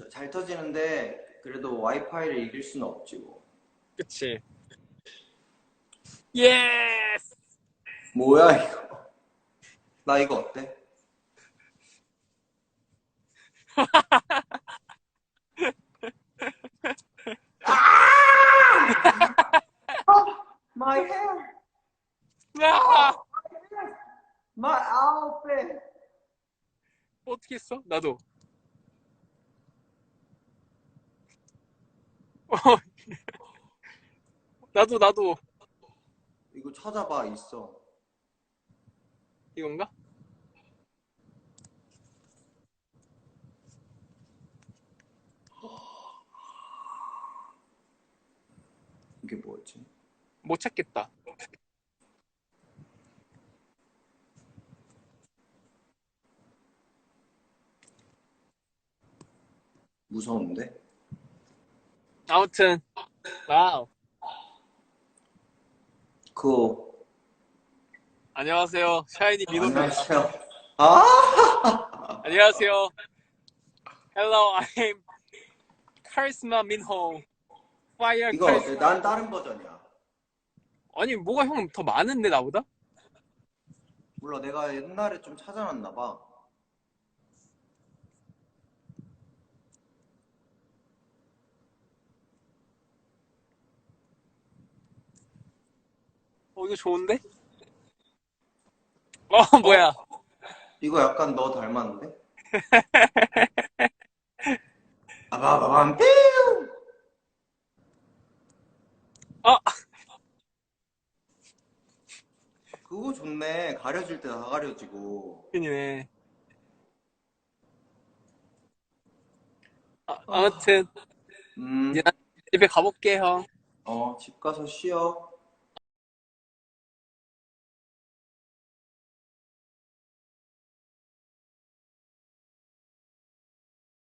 저- 잘 터지는데 그래도 와이파이를 이길 수는 없지 뭐. 그치. 예스! 뭐야 이거? 나 이거 어때? 아! My hair, 아! my outfit. 어떻게 했어? 나도. 나도, 나도. 이거 찾아봐 있어. 이건가? 이게 뭐였지? 못 찾겠다. 무서운데? 아무튼, 와우. 그거 안녕하세요. 샤이니 민호입니다. 안녕하세요. 아! 안녕하세요. Hello, I'm Charisma Minho. Fire 이거. 어때? 난 다른 버전이야. 아니, 뭐가 형 더 많은데, 나보다? 몰라 내가 옛날에 좀 찾아놨나 봐. 어, 이거 좋은데? 어, 뭐야. 이거 약간 너 닮았는데? 아바바밤 삐 아! 그거 좋네. 가려질 때 다 가려지고. 큰이네. 아, 아무튼, 음, 나 집에 가볼게, 형. 어, 집 가서 쉬어.